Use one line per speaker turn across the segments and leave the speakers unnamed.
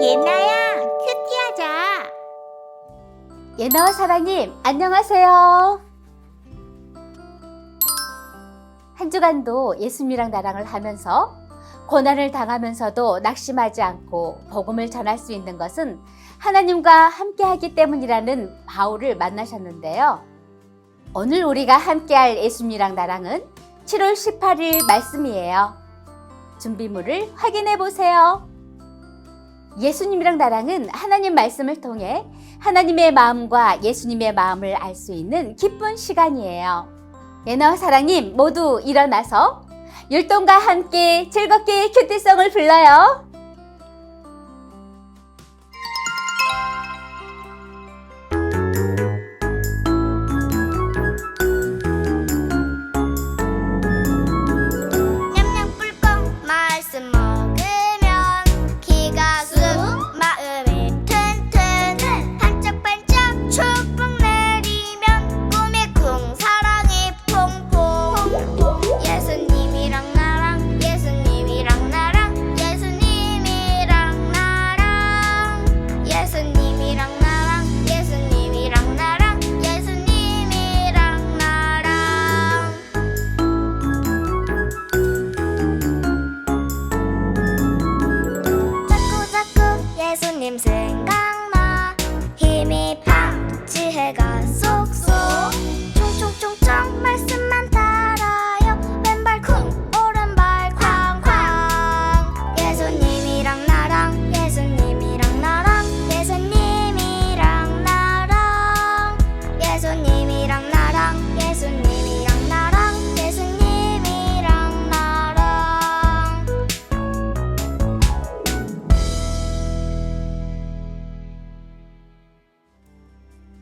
예나야, 큐티하자.
예나와 사랑님, 안녕하세요. 한 주간도 예수님이랑 나랑을 하면서 고난을 당하면서도 낙심하지 않고 복음을 전할 수 있는 것은 하나님과 함께하기 때문이라는 바울을 만나셨는데요. 오늘 우리가 함께할 예수님이랑 나랑은 7월 18일 말씀이에요. 준비물을 확인해 보세요. 예수님이랑 나랑은 하나님 말씀을 통해 하나님의 마음과 예수님의 마음을 알 수 있는 기쁜 시간이에요. 예나와 사랑님 모두 일어나서 율동과 함께 즐겁게 큐티성을 불러요.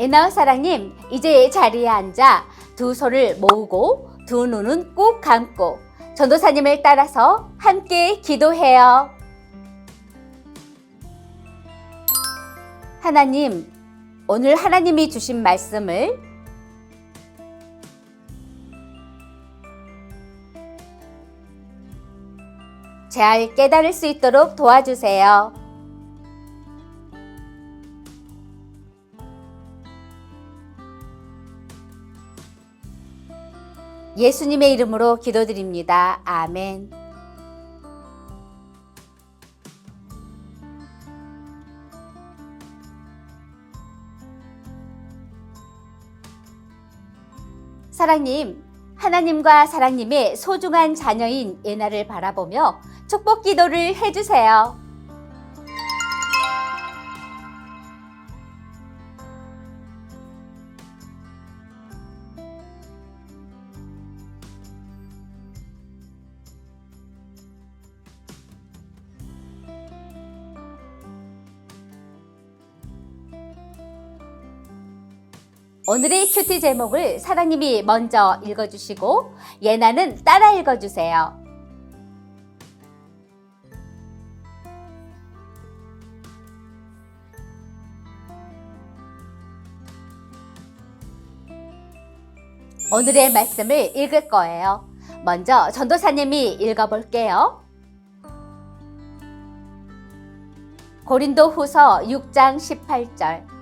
예나와 사랑님 이제 자리에 앉아 두 손을 모으고 두 눈은 꾹 감고 전도사님을 따라서 함께 기도해요. 하나님, 오늘 하나님이 주신 말씀을 잘 깨달을 수 있도록 도와주세요. 예수님의 이름으로 기도드립니다. 아멘. 사랑님, 하나님과 사랑님의 소중한 자녀인 예나를 바라보며 축복 기도를 해주세요. 오늘의 큐티 제목을 사랑님이 먼저 읽어주시고 예나는 따라 읽어주세요. 오늘의 말씀을 읽을 거예요. 먼저 전도사님이 읽어볼게요. 고린도 후서 6장 18절.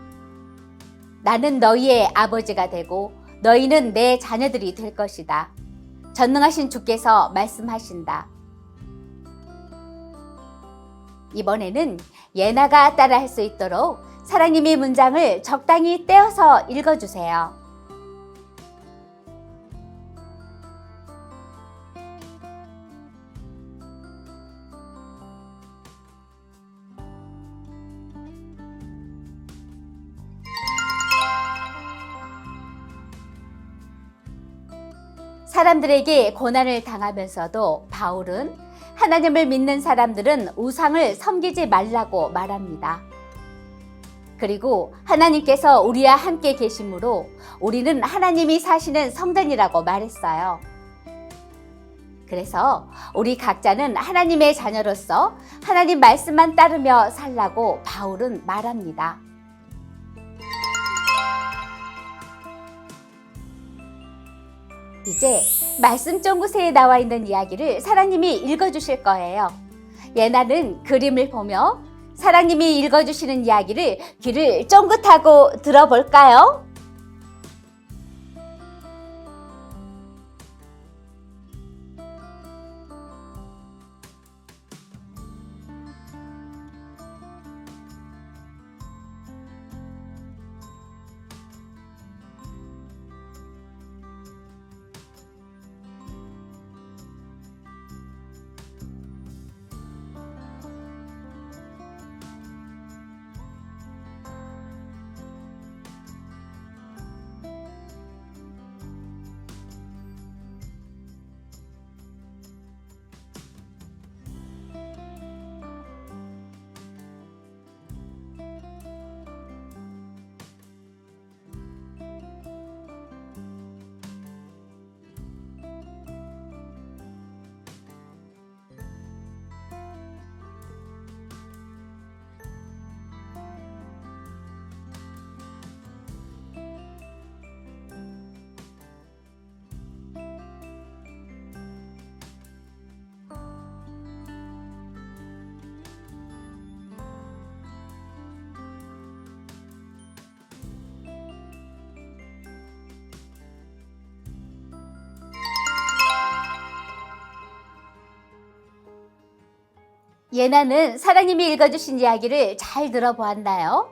나는 너희의 아버지가 되고 너희는 내 자녀들이 될 것이다. 전능하신 주께서 말씀하신다. 이번에는 예나가 따라할 수 있도록 사랑님이 문장을 적당히 떼어서 읽어주세요. 사람들에게 고난을 당하면서도 바울은 하나님을 믿는 사람들은 우상을 섬기지 말라고 말합니다. 그리고 하나님께서 우리와 함께 계심으로 우리는 하나님이 사시는 성전이라고 말했어요. 그래서 우리 각자는 하나님의 자녀로서 하나님 말씀만 따르며 살라고 바울은 말합니다. 이제 말씀 쫑구새에 나와 있는 이야기를 사랑님이 읽어주실 거예요. 예나는 그림을 보며 사랑님이 읽어주시는 이야기를 귀를 쫑긋하고 들어볼까요? 예나는 사랑님이 읽어주신 이야기를 잘 들어보았나요?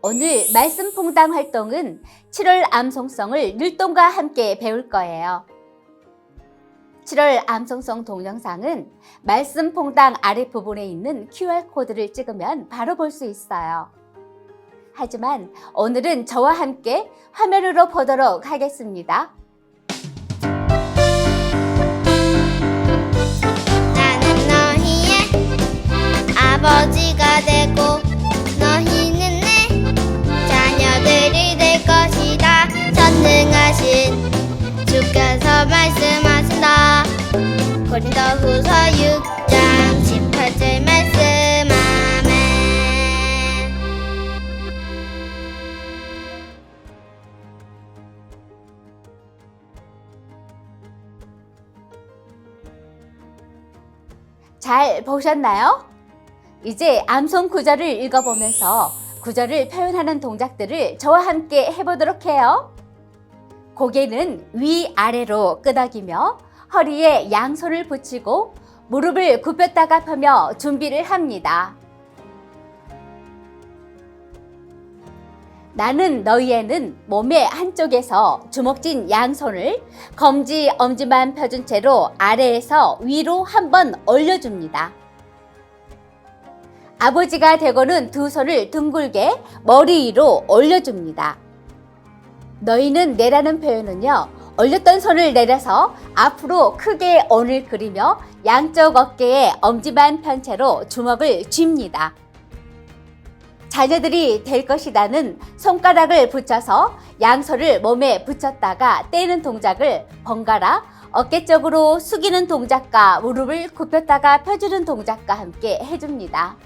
오늘 말씀 퐁당 활동은 7월 암송성을 율동과 함께 배울 거예요. 7월 암송성 동영상은 말씀 퐁당 아랫부분에 있는 QR코드를 찍으면 바로 볼 수 있어요. 하지만 오늘은 저와 함께 화면으로 보도록 하겠습니다.
아버지가 되고 너희는 내 자녀들이 될 것이다 전능하신 주께서 말씀하신다 고린도 후서 6장 18절 말씀 아멘
잘 보셨나요? 이제 암송 구절을 읽어보면서 구절을 표현하는 동작들을 저와 함께 해보도록 해요. 고개는 위아래로 끄덕이며 허리에 양손을 붙이고 무릎을 굽혔다가 펴며 준비를 합니다. 나는 너희에는 몸의 한쪽에서 주먹진 양손을 검지 엄지만 펴준 채로 아래에서 위로 한번 올려줍니다. 아버지가 되고는 두 손을 둥글게 머리 위로 올려줍니다. 너희는 내라는 표현은요, 올렸던 손을 내려서 앞으로 크게 온을 그리며 양쪽 어깨에 엄지만 편 채로 주먹을 쥡니다. 자녀들이 될 것이다는 손가락을 붙여서 양손을 몸에 붙였다가 떼는 동작을 번갈아 어깨 쪽으로 숙이는 동작과 무릎을 굽혔다가 펴주는 동작과 함께 해줍니다.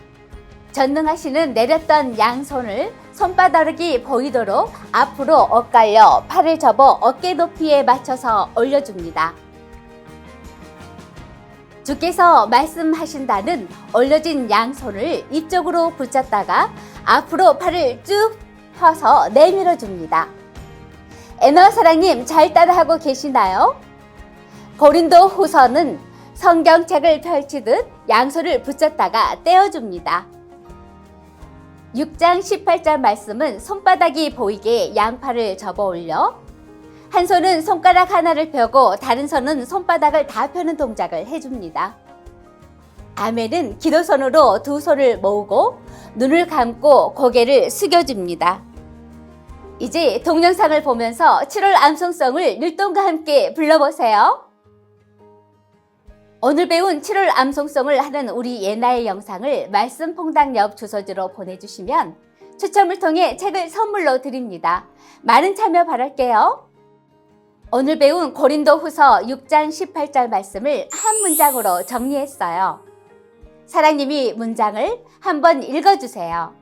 전능하시는 내렸던 양손을 손바닥이 보이도록 앞으로 엇갈려 팔을 접어 어깨 높이에 맞춰서 올려줍니다. 주께서 말씀하신다는 올려진 양손을 이쪽으로 붙였다가 앞으로 팔을 쭉 펴서 내밀어 줍니다. 에너 사랑님 잘 따라하고 계시나요? 고린도 후서는 성경책을 펼치듯 양손을 붙였다가 떼어줍니다. 6장 18절 말씀은 손바닥이 보이게 양팔을 접어 올려 한 손은 손가락 하나를 펴고 다른 손은 손바닥을 다 펴는 동작을 해줍니다. 아멘은 기도선으로 두 손을 모으고 눈을 감고 고개를 숙여줍니다. 이제 동영상을 보면서 7월 암송성을 율동과 함께 불러보세요. 오늘 배운 7월 암송성을 하는 우리 예나의 영상을 말씀 퐁당 옆 주소지로 보내주시면 추첨을 통해 책을 선물로 드립니다. 많은 참여 바랄게요. 오늘 배운 고린도 후서 6장 18절 말씀을 한 문장으로 정리했어요. 사랑님이 문장을 한번 읽어주세요.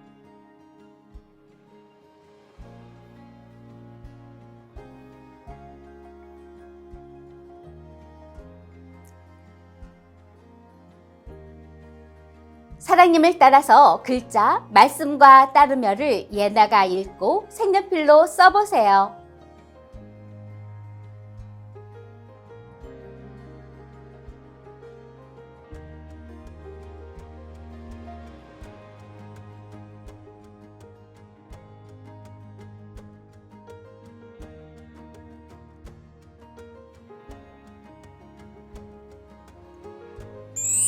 사랑님을 따라서 글자, 말씀과 따르며를 예나가 읽고 색연필로 써보세요.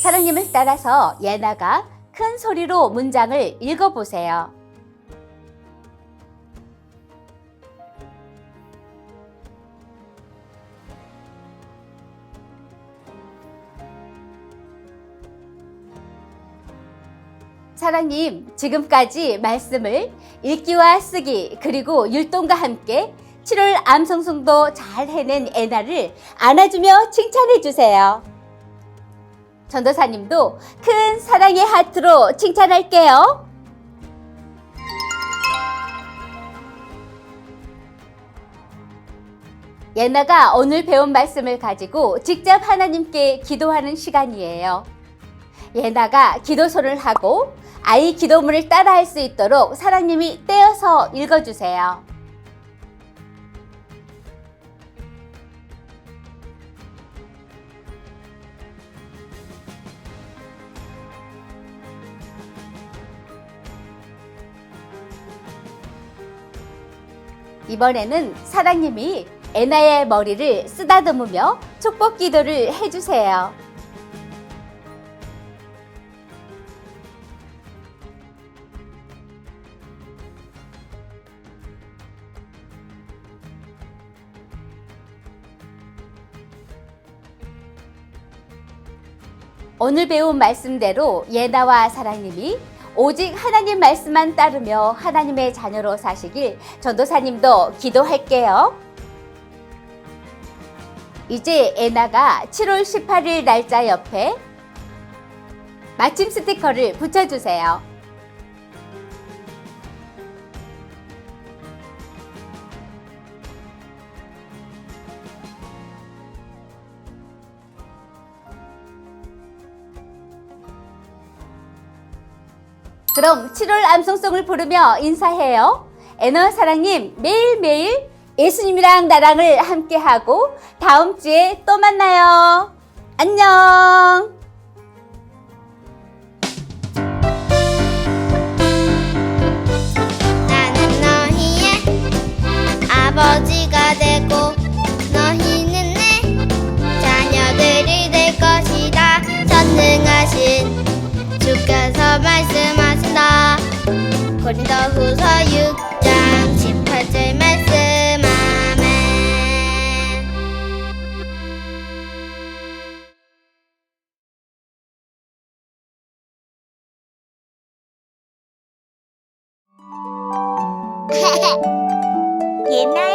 사랑님을 따라서 예나가 큰 소리로 문장을 읽어보세요. 사랑님, 지금까지 말씀을 읽기와 쓰기, 그리고 율동과 함께 7월 암송송도 잘 해낸 애나를 안아주며 칭찬해 주세요. 전도사님도 큰 사랑의 하트로 칭찬할게요. 예나가 오늘 배운 말씀을 가지고 직접 하나님께 기도하는 시간이에요. 예나가 기도소를 하고 아이 기도문을 따라 할 수 있도록 사랑님이 떼어서 읽어주세요. 이번에는 사랑님이 애나의 머리를 쓰다듬으며 축복 기도를 해주세요. 오늘 배운 말씀대로 예나와 사랑님이 오직 하나님 말씀만 따르며 하나님의 자녀로 사시길 전도사님도 기도할게요. 이제 애나가 7월 18일 날짜 옆에 마침 스티커를 붙여주세요. 그럼 7월 암송송을 부르며 인사해요. 애너 사랑님 매일매일 예수님이랑 나랑을 함께하고 다음 주에 또 만나요. 안녕.
나는 너희의 말씀하신다 고린도 후서 6장 18절 말씀 아멘.
예나야,